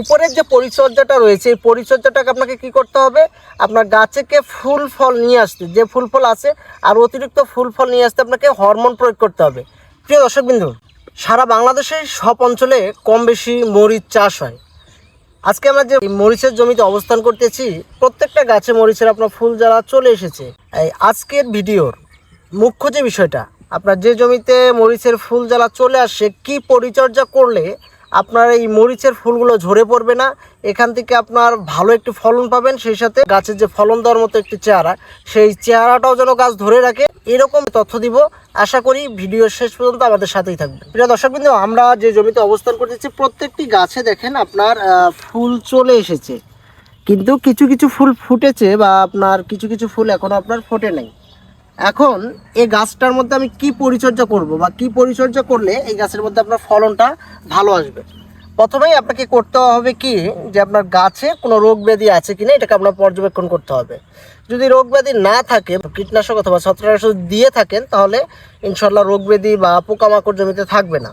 উপরের যে পরিচর্যাটা রয়েছে, এই পরিচর্যাটাকে আপনাকে কি করতে হবে? আপনার গাছেকে ফুল ফল নিয়ে আসতে, যে ফুল ফল আছে, আর অতিরিক্ত ফুল ফল নিয়ে আসতে আপনাকে হরমোন প্রয়োগ করতে হবে। প্রিয় দর্শকবিন্দু সারা বাংলাদেশের সব অঞ্চলে কম বেশি মরিচ চাষ হয়। আজকে আমরা যে মরিচের জমিতে অবস্থান করতেছি, প্রত্যেকটা গাছে মরিচের আপনার ফুল জ্বালা চলে এসেছে। এই আজকের ভিডিওর মুখ্য যে বিষয়টা, আপনার যে জমিতে মরিচের ফুল জ্বালা চলে আসে, কি পরিচর্যা করলে আপনার এই মরিচের ফুলগুলো ঝরে পড়বে না। এখান থেকে আপনার ভালো একটি ফলন পাবেন, সেই সাথে গাছের যে ফলন দেওয়ার মতো একটি চেহারা, সেই চেহারাটাও যেন গাছ ধরে রাখে, এরকম তথ্য দিব। আশা করি ভিডিও শেষ পর্যন্ত আমাদের সাথেই থাকবে প্রিয় দর্শকবৃন্দ, আমরা যে জমিতে অবস্থান করতেছি, প্রত্যেকটি গাছে দেখেন আপনার ফুল চলে এসেছে। কিন্তু কিছু কিছু ফুল ফুটেছে বা আপনার কিছু কিছু ফুল এখনও আপনার ফোটে নাই। এখন এই গাছটার মধ্যে আমি কি পরিচর্যা করব বা কি পরিচর্যা করলে এই গাছের মধ্যে আপনার ফলনটা ভালো আসবে? প্রথমেই আপনাকে করতে হবে কি যে আপনার গাছে কোনো রোগ ব্যাধি আছে কি না এটাকে আপনার পর্যবেক্ষণ করতে হবে। যদি রোগ ব্যাধি না থাকে, কীটনাশক অথবা ছত্রাকনাশক দিয়ে থাকেন, তাহলে ইনশাল্লাহ রোগ ব্যাধি বা পোকামাকড় জমিতে থাকবে না।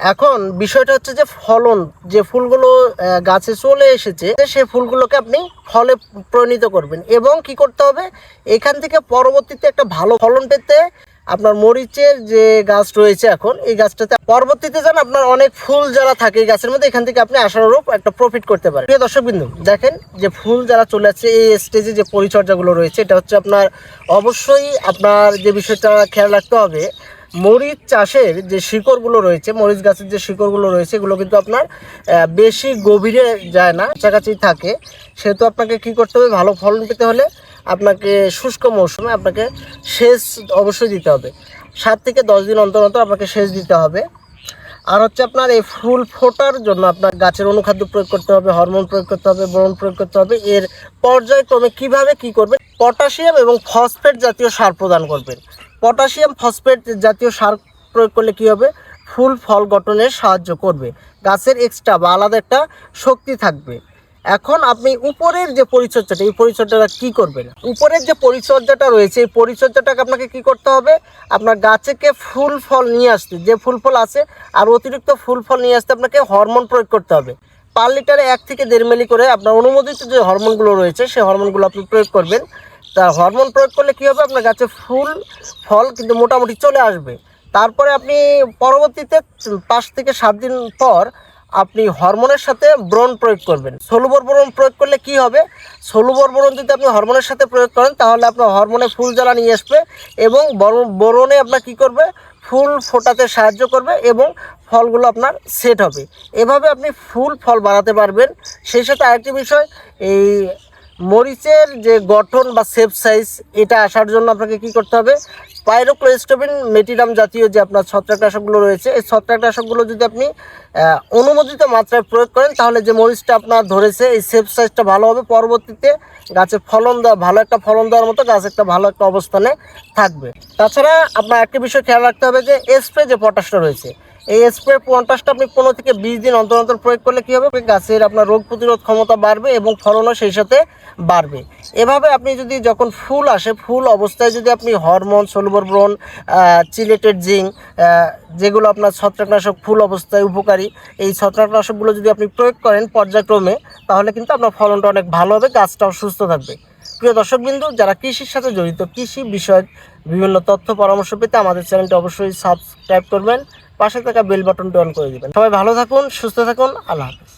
এখন বিষয়টা হচ্ছে যে ফলন, যে ফুলগুলো গাছে চলে এসেছে সেই ফুলগুলোকে আপনি ফলে পরিণত করবেন এবং কি করতে হবে? এখান থেকে পরবর্তীতে একটা ভালো ফলন পেতে আপনার মরিচের যে গাছ রয়েছে এখন, এই গাছটাতে পরবর্তীতে যেন আপনার অনেক ফুল যারা থাকে এই গাছের মধ্যে, এখান থেকে আপনি আশানুরূপ একটা প্রফিট করতে পারেন। প্রিয় দর্শক বিন্দু দেখেন যে ফুল যারা চলে আসছে, এই স্টেজে যে পরিচর্যাগুলো রয়েছে, এটা হচ্ছে আপনার অবশ্যই আপনার যে বিষয়টা খেয়াল রাখতে হবে মরিচ চাষের যে শিকড়গুলো রয়েছে, মরিচ গাছের যে শিকড়গুলো রয়েছে, এগুলো কিন্তু আপনার বেশি গভীরে যায় না, কাছাকাছি থাকে। সেহেতু আপনাকে কি করতে হবে? ভালো ফলন পেতে হলে আপনাকে শুষ্ক মৌসুমে আপনাকে সেচ অবশ্যই দিতে হবে। সাত থেকে দশ দিন অন্তর অন্তর আপনাকে সেচ দিতে হবে। আর হচ্ছে আপনার এই ফুল ফোটার জন্য আপনার গাছের অনুখাদ্য প্রয়োগ করতে হবে, হরমোন প্রয়োগ করতে হবে, বরণ প্রয়োগ করতে হবে। এর পর্যায়ক্রমে কীভাবে কি করবে পটাশিয়াম এবং ফসফেট জাতীয় সার প্রদান করবেন। পটাশিয়াম, ফসফেট জাতীয় সার প্রয়োগ করলে কি হবে? ফুল ফল গঠনে সাহায্য করবে। গাছের এক্সট্রা বা আলাদা একটা শক্তি থাকবে। এখন আপনি উপরের যে পরিচর্যাটা, এই পরিচর্যাটা কি করবেন? উপরের যে পরিচর্যাটা রয়েছে, এই পরিচর্যাটাকে আপনাকে কি করতে হবে? আপনার গাছেকে ফুল ফল নিয়ে আসতে, যে ফুল ফল আছে, আর অতিরিক্ত ফুল ফল নিয়ে আসতে আপনাকে হরমোন প্রয়োগ করতে হবে। পার লিটারে এক থেকে দেড় মিলি করে আপনার অনুমোদিত যে হরমোনগুলো রয়েছে, সেই হরমোনগুলো আপনি প্রয়োগ করবেন। তা হরমোন প্রয়োগ করলে কী হবে? আপনার গাছে ফুল, ফল কিন্তু মোটামুটি চলে আসবে। তারপরে আপনি পরবর্তীতে পাঁচ থেকে সাত দিন পর আপনি হরমোনের সাথে ব্রণ প্রয়োগ করবেন। সলুবর ব্রণ প্রয়োগ করলে কি হবে? সলুবর ব্রণ যদি আপনি হরমোনের সাথে প্রয়োগ করেন, তাহলে আপনার হরমোনে ফুল জ্বালা নিয়ে আসবে এবং বরণ- আপনার কি করবে? ফুল ফোটাতে সাহায্য করবে এবং ফলগুলো আপনার সেট হবে। এভাবে আপনি ফুল ফল বাড়াতে পারবেন। সেই সাথে আরেকটি বিষয়, এই মরিচের যে গঠন বা সেপ সাইজ এটা আসার জন্য আপনাকে কি করতে হবে? পাইরোক্লোস্টোবিন মেটিরাম জাতীয় যে আপনার ছত্রাকনাশকগুলো রয়েছে, এই ছত্রাকনাশকগুলো যদি আপনি অনুমোদিত মাত্রায় প্রয়োগ করেন, তাহলে যে মরিচটা আপনার ধরেছে, এই সেপ সাইজটা ভালো হবে। পরবর্তীতে গাছে ফলন দেওয়া, ভালো একটা ফলন দেওয়ার মতো গাছ একটা ভালো একটা অবস্থানে থাকবে। তাছাড়া আপনার একটা বিষয় খেয়াল রাখতে হবে যে স্প্রে যে পটাশটা রয়েছে এই স্প্রে পঞ্চাশটা আপনি পনেরো থেকে বিশ দিন অন্তর অন্তর প্রয়োগ করলে কী হবে? গাছের আপনার রোগ প্রতিরোধ ক্ষমতা বাড়বে এবং ফলনও সেই সাথে বাড়বে। এভাবে আপনি যদি যখন ফুল আসে, ফুল অবস্থায় যদি আপনি হরমোন সলুবর ব্রণ চিলেটেড জিং যেগুলো আপনার ছত্রাকনাশক ফুল অবস্থায় উপকারী, এই ছত্রাকনাশকগুলো যদি আপনি প্রয়োগ করেন পর্যায়ক্রমে, তাহলে কিন্তু আপনার ফলনটা অনেক ভালো হবে, গাছটাও সুস্থ থাকবে। প্রিয় দর্শকবিন্দু, যারা কৃষির সাথে জড়িত, কৃষি বিষয়ক বিভিন্ন তথ্য পরামর্শ পেতে আমাদের চ্যানেলটি অবশ্যই সাবস্ক্রাইব করবেন। পাশে থাকা বেল বাটনটি অন করে দেবেন। সবাই ভালো থাকুন সুস্থ থাকুন আল্লাহ হাফিজ।